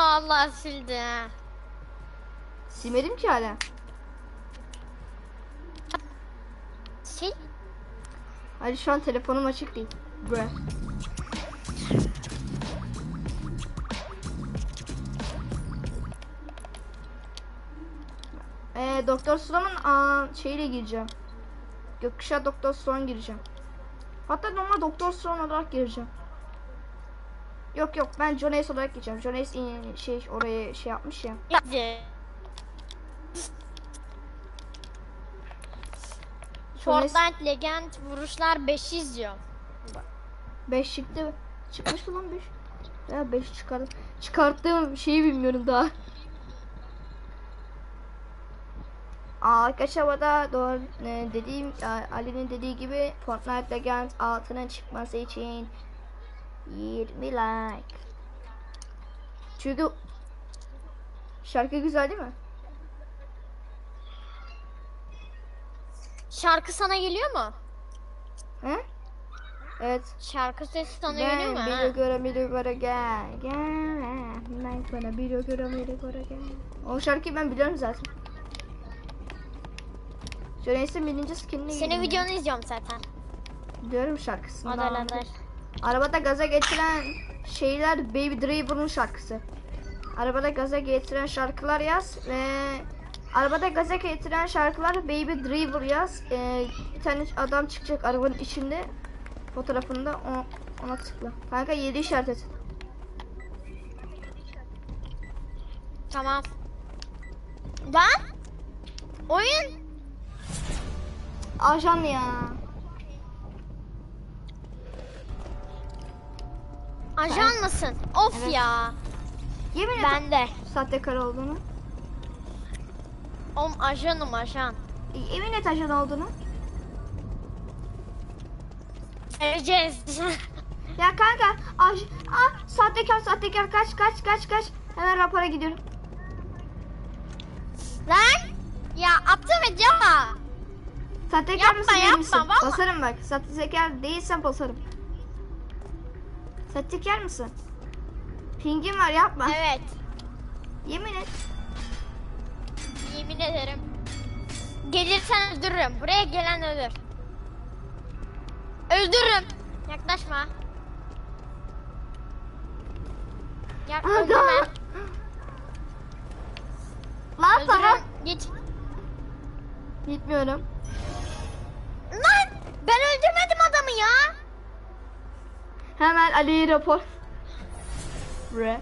Allah sildi. Silmedim ki hala. Sil. Hadi şu an telefonum açık değil. Bre. Ee, Doktor aa, şeyiyle gireceğim. Gökkuşağı Doktor Sloan gireceğim. Hatta normal Doktor Sloan olarak gireceğim. Yok yok ben Ace olarak Ace in- şey oraya şey yapmış ya. Ace Fortnite Legend vuruşlar 500 diyor. 5 çıktı. Çıkmış mı lan 5? Ya 5 çıkardım. Çıkarttığım şeyi bilmiyorum daha. Aa, Arkadaşlar bu da doğru e, dediğim a- Ali'nin dediği gibi Fortnite Legend altının çıkması için 20 like. Çünkü şarkı güzel değil mi? Şarkı sana geliyor mu? He? Evet. Şarkı sesi sana geliyor Ben mu? bir ha? göre bir göre gel gel. Ben sana bir göre bir göre gel. O şarkıyı ben biliyorum zaten. Jones'in birinci skinini Senin videonu izliyorum zaten. ben. Biliyorum şarkısını. Hadi. Arabada gaza getiren şeyler Baby Driver'ın şarkısı. Arabada gaza getiren şarkılar yaz ve arabada gaza getiren şarkılar Baby Driver yaz. Ee, bir tane adam çıkacak arabanın içinde fotoğrafında o, ona tıkla. Kanka 7 işaret et. Tamam. Lan? Oyun. Ajan ya. Ajan mısın? Of Evet. ya. Yemin Ben de. sahtekar olduğunu. Oğlum ajanım ajan. Yemin et ajan olduğunu. Vereceğiz. Ya kanka aj ah, sahtekar sahtekar kaç kaç kaç kaç. Hemen rapora gidiyorum. Lan? Ya aptal yapma. Sahtekar Yapma, mısın değil yapma, misin? vallahi. Basarım bak. Sahtekar değilsen basarım. Sahtekar mısın? Pingin var yapma. Evet. Yemin et. Yemin ederim. Gelirsen öldürürüm. Buraya gelen ölür. Öldürürüm. Yaklaşma. Yak öldürme. Lan. Öldürürüm. Git. Gitmiyorum. Lan ben öldürmedim adamı ya. Hemen Ali'yi rapor. Bre.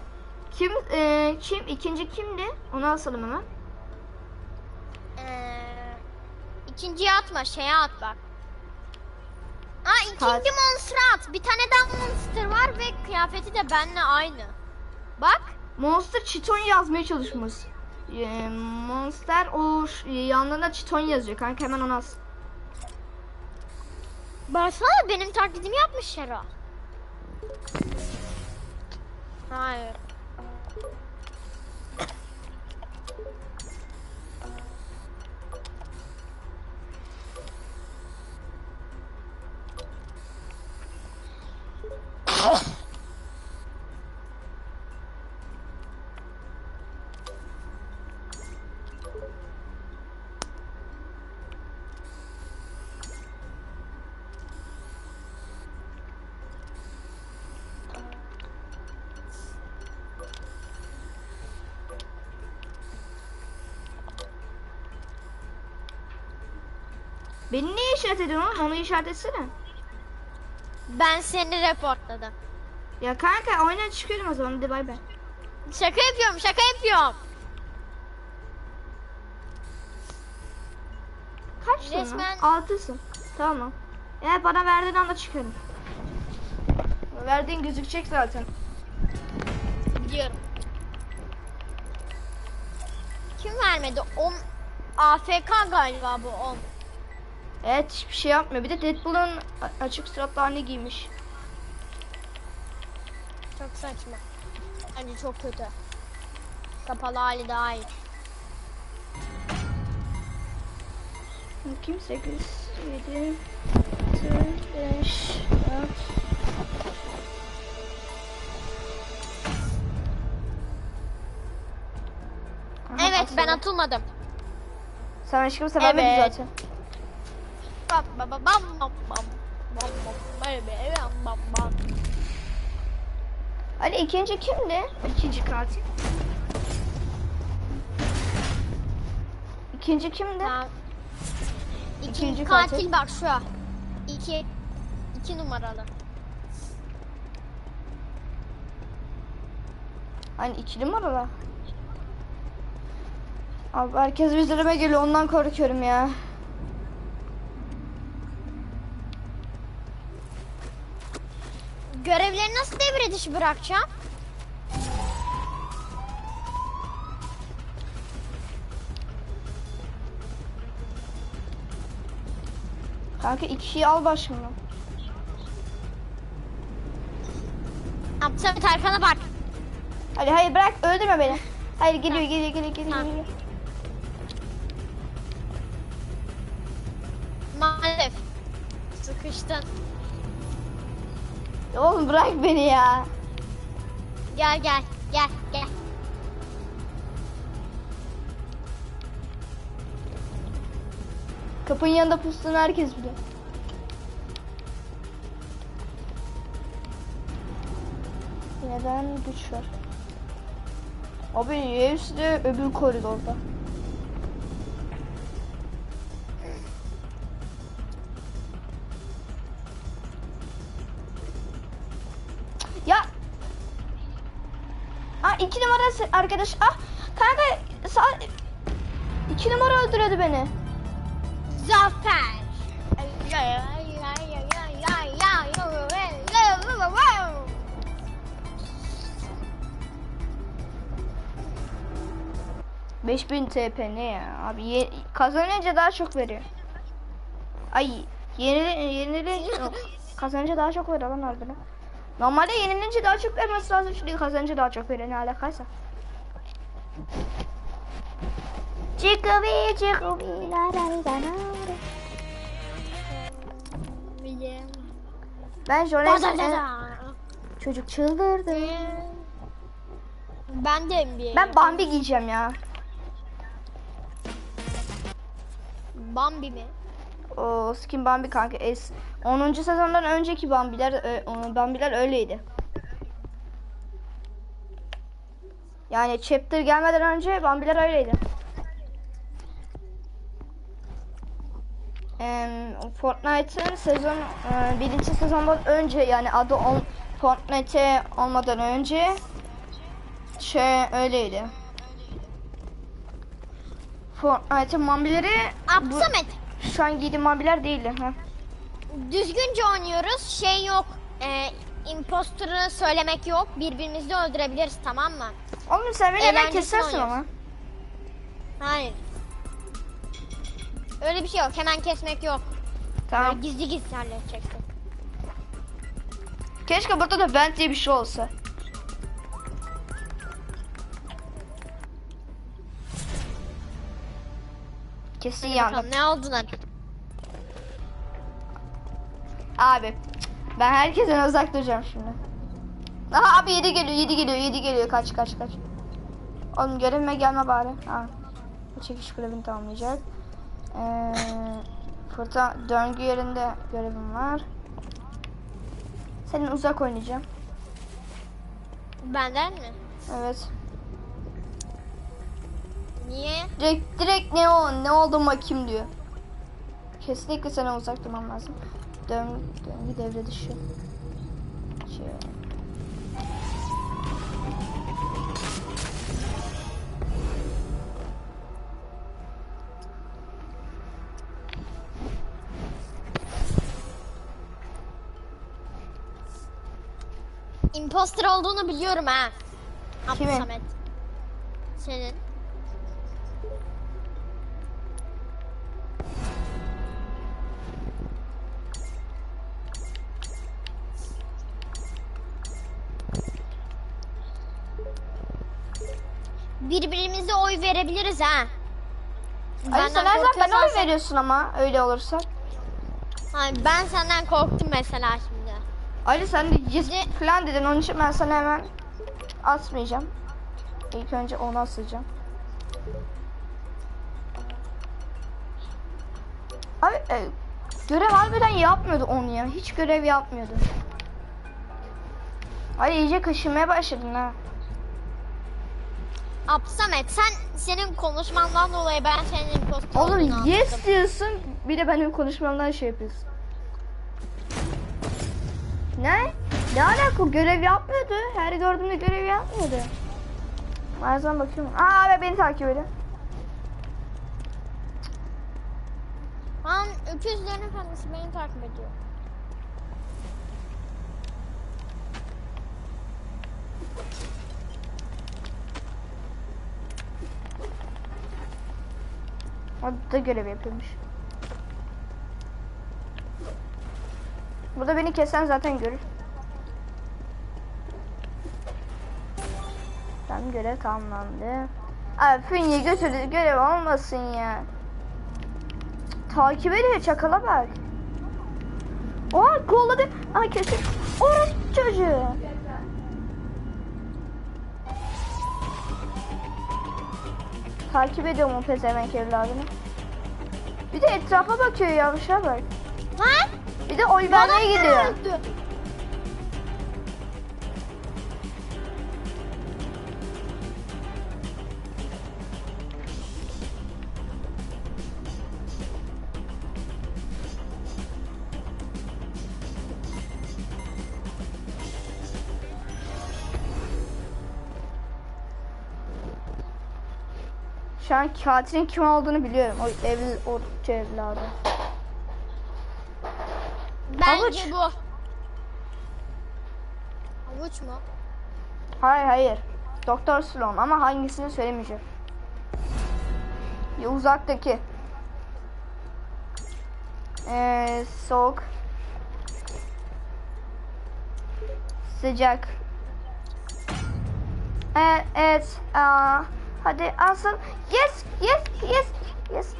Kim e, kim ikinci kimdi? Onu asalım hemen. Ee, ikinciye atma şeye at bak. Aa ikinci Kaç? monster at. Bir tane daha monster var ve kıyafeti de benimle aynı. Bak. Monster Chiton yazmaya çalışmış. E, Monster o yanlarına Chiton yazıyor. Kanka hemen onu as. Baksana benim taklidimi yapmış Şero. Hayır. Beni niye işaret ediyorsun oğlum? Onu işaret etsene. Ben seni reportladım. Ya kanka oyuna çıkıyorum o zaman. Hadi bay bay. Şaka yapıyorum şaka yapıyorum. Kaçsın Resmen- lan? Altısın. Tamam. Eğer bana verdiğin anda çıkarım. Verdiğin gözükecek zaten. Biliyorum. Kim vermedi? 10 AFK galiba bu 10. Evet hiçbir şey yapmıyor. Bir de Deadpool'un açık suratlı halini giymiş. Çok saçma. Bence çok kötü. Kapalı hali daha iyi. Kim 8, 7, 5, 4. Evet ben atılmadım. Sen aşkım sevmedin Evet. zaten. Bam bam bam bam bam bam bam bam bam. Ali ikinci kimdi? İkinci katil. İkinci kimdi? Tamam. İkinci İkinci katil. katil bak şu. İki. iki numaralı. Hani ikili mi oralar? Abi herkes üzerime geliyor ondan korkuyorum ya. Görevleri nasıl devre dışı bırakacağım? Kanka iki kişiyi al başımdan. Abdülhamit arkana bak. Hadi hayır bırak öldürme beni. Hayır geliyor geliyor geliyor geliyor. Tamam. geliyor. Maalesef. Sıkıştın. Oğlum bırak beni ya. Gel gel gel gel. Kapının yanında pustuğunu herkes biliyor. Neden güç var? Abi hepsi de öbür koridorda. İki numara arkadaş. Ah kanka sağ... iki numara öldürüyordu beni. Zafer. Beş bin TP ne ya? Abi ye- kazanınca daha çok veriyor. Ay yenile yenilince. Kazanınca daha çok veriyor lan harbiden. Normalde yenilince daha çok vermesi lazım. Şimdi kazanınca daha çok veriyor ne alakaysa. Çıkıbi çıkıbi la la la la. Ben Jones çocuk çıldırdı. Ben de NBA. Ben Bambi giyeceğim ya. Bambi mi? O skin Bambi kanka. Es 10. sezondan önceki Bambiler Bambiler öyleydi. Yani chapter gelmeden önce Bambiler öyleydi. Em, Fortnite'ın sezon e, birinci sezondan önce yani adı on, Fortnite olmadan önce şey öyleydi. Fortnite'ın Bambileri Abdülhamit. Şu an giydiğim Bambiler değildi. Ha. Düzgünce oynuyoruz. Şey yok. E, imposter'ı söylemek yok. Birbirimizi öldürebiliriz tamam mı? Oğlum sen beni hemen kesersin ama. Hayır. Öyle bir şey yok. Hemen kesmek yok. Tamam. Böyle gizli gizli halledeceksin. Keşke burada da vent diye bir şey olsa. Kesin yandım. Bakalım ne oldu lan? Abi ben herkesten uzak duracağım şimdi. Aha abi 7 geliyor 7 geliyor 7 geliyor kaç kaç kaç. Oğlum görevime gelme bari. Ha. Bu çekiş görevini tamamlayacak. Ee, fırta döngü yerinde görevim var. Senin uzak oynayacağım. Benden mi? Evet. Niye? Direkt, direkt ne o ne oldu bakayım diyor. Kesinlikle sana uzak durmam lazım. Dön, döngü devre dışı. Şey. Imposter olduğunu biliyorum ha. Kimin? Abdülhamit. Senin. Birbirimize oy verebiliriz ha. Ali sen her zaman bana oy veriyorsun ama öyle olursa. Hayır, ben senden korktum mesela şimdi. Ali sen de yes de- falan dedin onun için ben sana hemen atmayacağım. İlk önce onu asacağım. Abi e, görev harbiden yapmıyordu onu ya. Hiç görev yapmıyordu. Ay iyice kaşınmaya başladın ha. Absamet sen senin konuşmandan dolayı ben senin impostor Oğlum anladım. yes diyorsun bir de benim konuşmamdan şey yapıyorsun. Ne? Ne alaka görev yapmıyordu. Her gördüğümde görev yapmıyordu. Her zaman bakıyorum. Aa abi beni takip edin. Lan öküzlerin efendisi beni takip ediyor. O da görev yapıyormuş. Burada beni kesen zaten görür. Tamam görev tamamlandı. Abi Fünye götürdü görev olmasın ya. Takip ediyor çakala bak. Oha kolladı. Aa kesin. Orası çocuğu. Takip ediyorum o pezevenk evladını. Bir de etrafa bakıyor yavşa bak. Lan! Bir de oy vermeye gidiyor. öldü. Şu an katilin kim olduğunu biliyorum. O ev o evladı. Bence Havuç. bu. Havuç mu? Hayır hayır. Doktor Sloan ama hangisini söylemeyeceğim. Ya uzaktaki. Ee, soğuk. Sıcak. Ee, evet. Aa, hadi asıl. Yes, yes, yes, yes.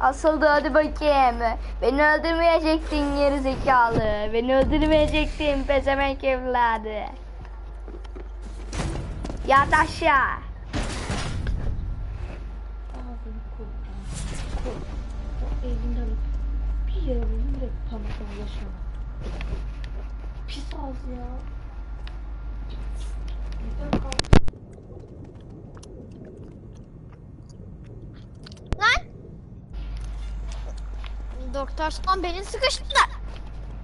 Asıldı hadi bakayım. Beni öldürmeyecektin geri zekalı. Beni öldürmeyecektin pezevenk evladı. Yat aşağı. Elinden bir yere vurdum ya. Neden kalk- Lan! Doktor Swan beni sıkıştırdı.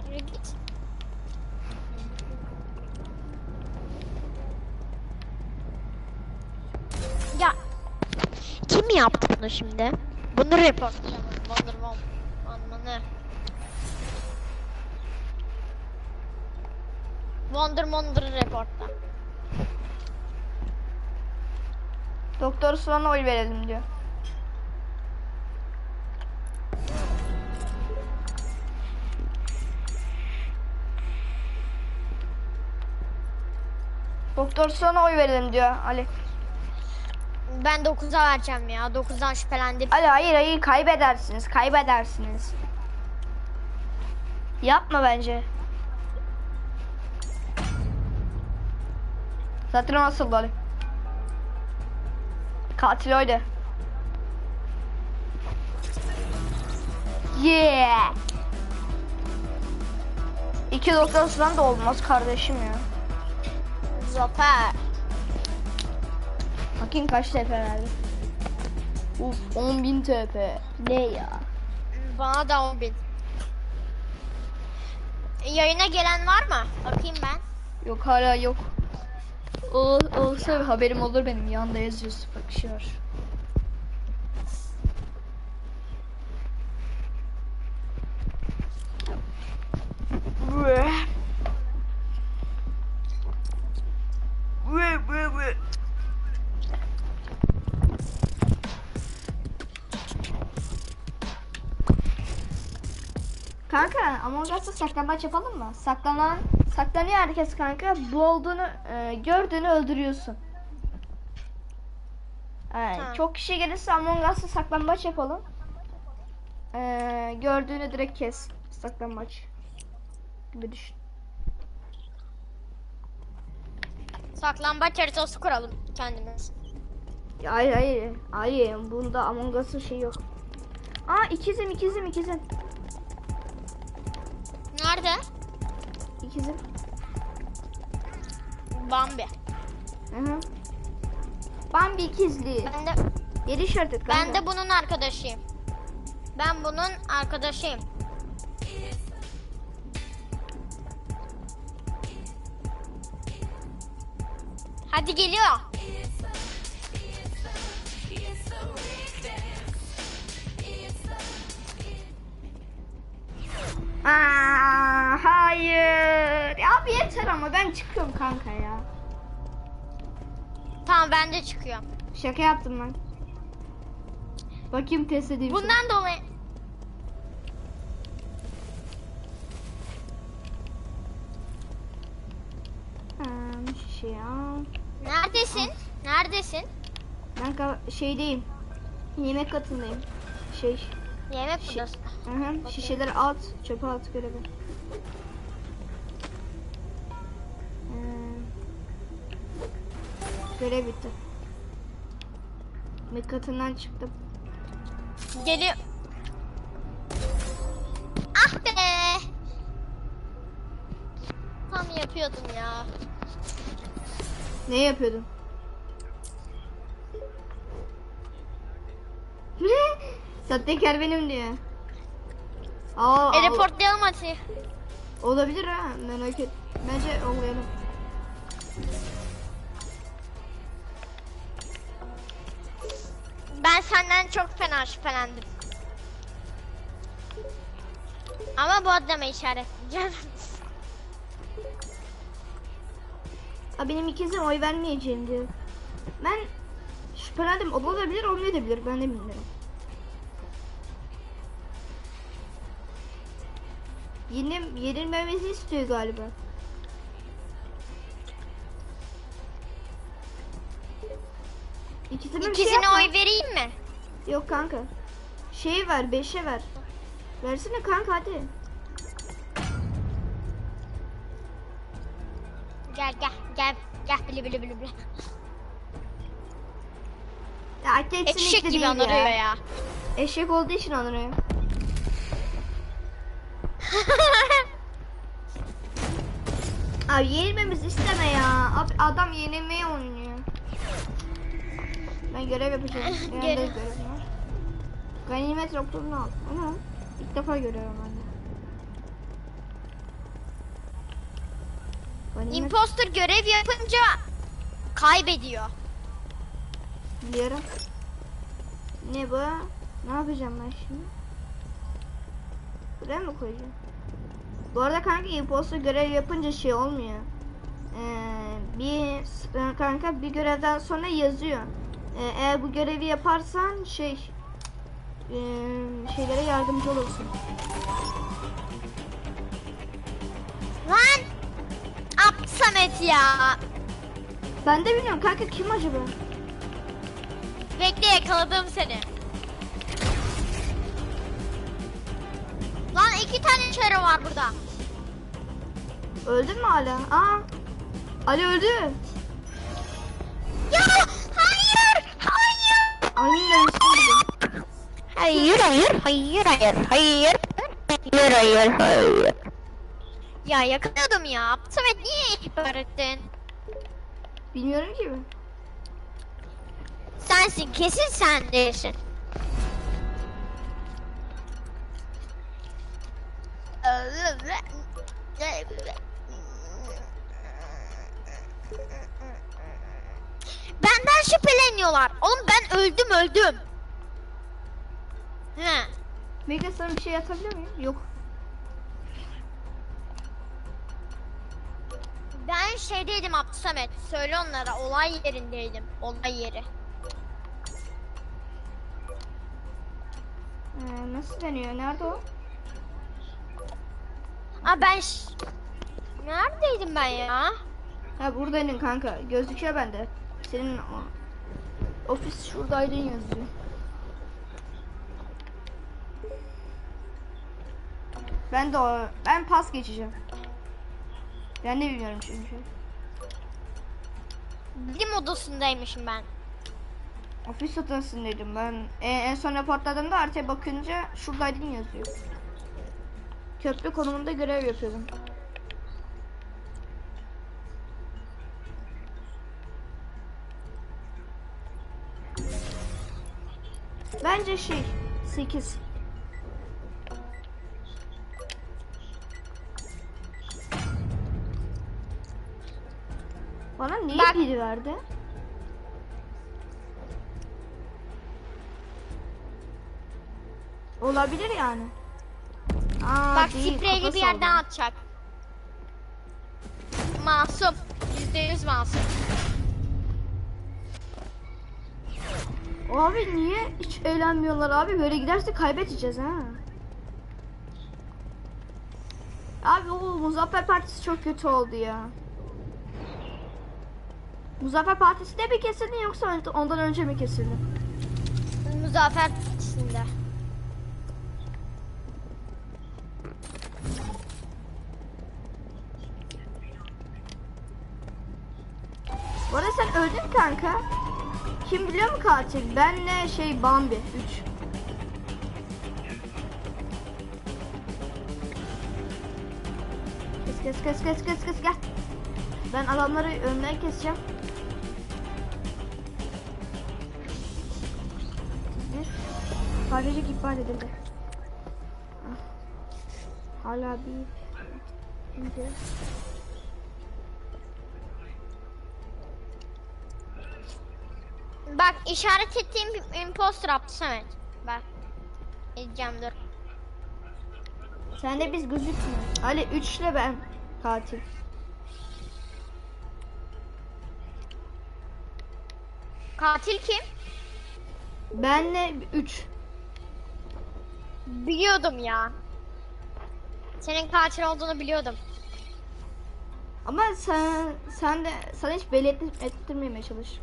Yürü git. Ya kim yaptı bunu şimdi? Bunu reportlayacağım. Wonder Woman. Anlamı. Wonder Woman'ı reportla. Doktor Sloan'a oy verelim diyor. Doktor Sloan'a oy verelim diyor Ali. Ben 9'a vereceğim ya. 9'dan şüphelendim. Ali hayır hayır kaybedersiniz kaybedersiniz. Yapma bence. Zaten nasıl Ali? Katil oydu. Yeah. İki doktor da olmaz kardeşim ya. Zafer. Bakayım kaç TP verdi. Uf 10.000 TP. Ne ya? Bana da 10 bin. Yayına gelen var mı? Bakayım ben. Yok hala yok. Olsa bir haberim olur benim yanında yazıyorsun bakışıyor. Kanka Us'ta saklambaç yapalım mı? Saklanan, saklanıyor herkes kanka. Bu olduğunu e, gördüğünü öldürüyorsun. Yani Tamam. çok kişi gelirse Among Us'ta saklambaç yapalım. E, gördüğünü direkt kes. Saklambaç. Gibi düşün. Saklambaç haritası kuralım kendimiz. Hayır hayır. Hayır. Bunda Among Us'ın şey yok. Aa ikizim ikizim ikizim. Nerede? İkizim. Bambi. Hı hı. Bambi ikizli. Ben de Yedi işaretli ben de bunun arkadaşıyım. Ben bunun arkadaşıyım. Hadi geliyor. Aa, hayır. Ya bir yeter ama ben çıkıyorum kanka ya. Tamam ben de çıkıyorum. Şaka yaptım ben. Bakayım test edeyim. sana. Bundan dolayı Ha, şey ya. neredesin? Neredesin? Ben şeydeyim. Yemek katındayım. Şey. Yemek Şi- buradasın. Hı hı. Şişeleri at. Çöpe at görevi. Ee, görev bitti. Yemek katından çıktım. Geliyor. Ah be. Tam yapıyordum ya. Ne yapıyordun? Ne? Sahtekar benim diyor. Aa, E al- reportlayalım hadi. olabilir ha merak et. Bence olmayalım. Ben senden çok fena şüphelendim. Ama bu adama işaretleyeceğim. Aa, benim ikizim oy vermeyeceğim diyor. Ben şüphelendim. O da olabilir, olmayabilir. Ben de bilmiyorum. Yenil, yenilmemizi istiyor galiba. İkisine bir şey İkisine yapma. oy vereyim mi? Yok kanka. Şey ver, beşe ver. Versene kanka hadi. Gel gel gel gel bili bili bili bili. Ya Eşek gibi anırıyor ya. ya. Eşek olduğu için anırıyor. Abi yenilmemizi isteme ya. Abi adam yenilmeyi oynuyor. Ben görev yapacağım. Yanında Görev. var. Ganimet raporunu al. Ama ilk defa görüyorum ben de. Ganimet Imposter görev yapınca kaybediyor. biliyorum. Ne bu? Ne yapacağım ben şimdi? Buraya mı koyacağım? Bu arada kanka imposter görev yapınca şey olmuyor. Ee, bir kanka bir görevden sonra yazıyor. Ee, eğer bu görevi yaparsan şey ee, şeylere yardımcı olursun. Lan! Abd Samet ya. Ben de bilmiyorum kanka kim acaba? Bekle yakaladım seni. Lan iki tane çare var burada. Öldün mü hala? Aa. Ali öldü. Ya hayır hayır. Ali'nin demiştim. Hayır hayır hayır hayır hayır. Hayır hayır hayır. Ya yakalıyordum ya. Samet niye ihbar ettin? Bilmiyorum ki ben. Sensin kesin sen değilsin. Şüpheleniyorlar. Oğlum ben öldüm öldüm. He. Mega sana bir şey atabiliyor muyum? Yok. Ben şeydeydim Abdü Samet. Söyle onlara olay yerindeydim. Olay yeri. Ee, nasıl deniyor? Nerede o? Aa ben Neredeydim ben ya? Ha buradaydın kanka. Gözüküyor bende. Senin ofis şuradaydın yazıyor. Ben de o. Ben pas geçeceğim. Ben de bilmiyorum çünkü. Bilim odasındaymışım ben. Ofis odasındaydım ben. E, en son raporladığımda haritaya bakınca şuradaydın yazıyor. Köprü konumunda görev yapıyordum. Bence şey 8. Bana niye Bak. biri verdi? Olabilir yani. Aa, Bak değil, spreyli bir yerden oldu. atacak. Masum. Yüzde yüz masum. Abi niye hiç eğlenmiyorlar abi? Böyle giderse kaybedeceğiz ha. Abi o Muzaffer Partisi çok kötü oldu ya. Muzaffer Partisi de mi kesildi yoksa ondan önce mi kesildi? Muzaffer Partisi'nde. Bu arada sen öldün kanka. Kim biliyor mu katil? Benle şey Bambi 3. Kes kes kes kes kes kes gel. Ben adamları önden keseceğim. Bir. Sadece iptal edildi. Ah. Hala bir. Şimdi. İşaret ettiğim imposter yaptı Samet. Bak. Edeceğim dur. Sen de biz gözükmüyor. Ali 3 ile ben katil. Katil kim? Benle 3. Biliyordum ya. Senin katil olduğunu biliyordum. Ama sen sen de sana hiç belli et- ettirmemeye çalış.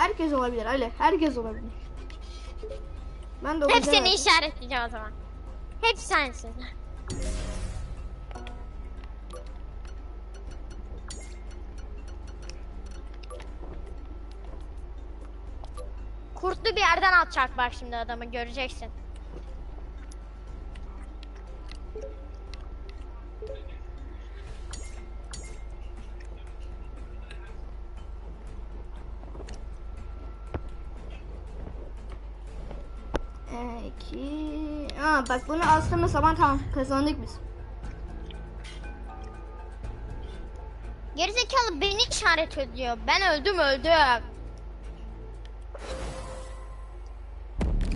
Herkes olabilir Ali. Herkes olabilir. Ben de Hepsini yüzden- işaretleyeceğim o zaman. Hepsi sensin. Kurtlu bir yerden atacak bak şimdi adamı göreceksin. İki. Aa, bak bunu astığımız zaman tamam kazandık biz. Gerizekalı beni işaret ediyor. Ben öldüm öldüm.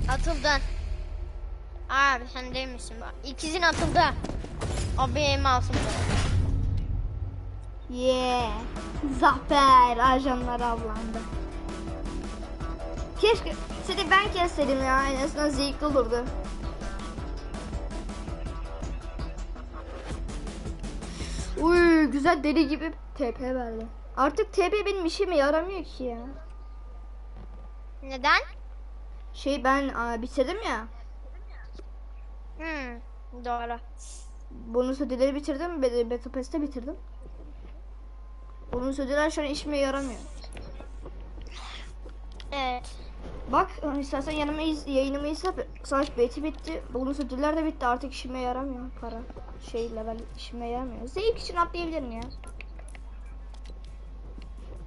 Atıldın. Abi sen değil misin? İkizin atıldı. O benim masumdu. Yeah. Zafer ajanlar avlandı. Keşke seni ben kesseydim ya en azından zevkli olurdu. Uy güzel deli gibi TP verdi. Artık TP benim işime yaramıyor ki ya. Neden? Şey ben aa, bitirdim ya. Hmm, doğru. Bonus ödülleri bitirdim. Be- Battle Pass'te bitirdim. Bonus ödüller şu an işime yaramıyor. Evet. Bak istersen yanıma iz, yayınımı izle. Savaş beti bitti. Bonus ödüller de bitti. Artık işime yaramıyor para. Şey level işime yaramıyor. Zevk için atlayabilirim ya.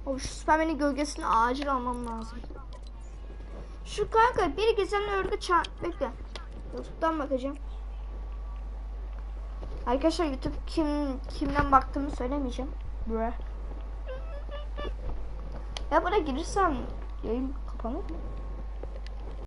O şu Superman'in gölgesini acil almam lazım. Şu kanka bir gizemli örgü çağ... Bekle. Youtube'dan bakacağım. Arkadaşlar YouTube kim kimden baktığımı söylemeyeceğim. Bre. Ya buna girirsem yayın kapanır mı?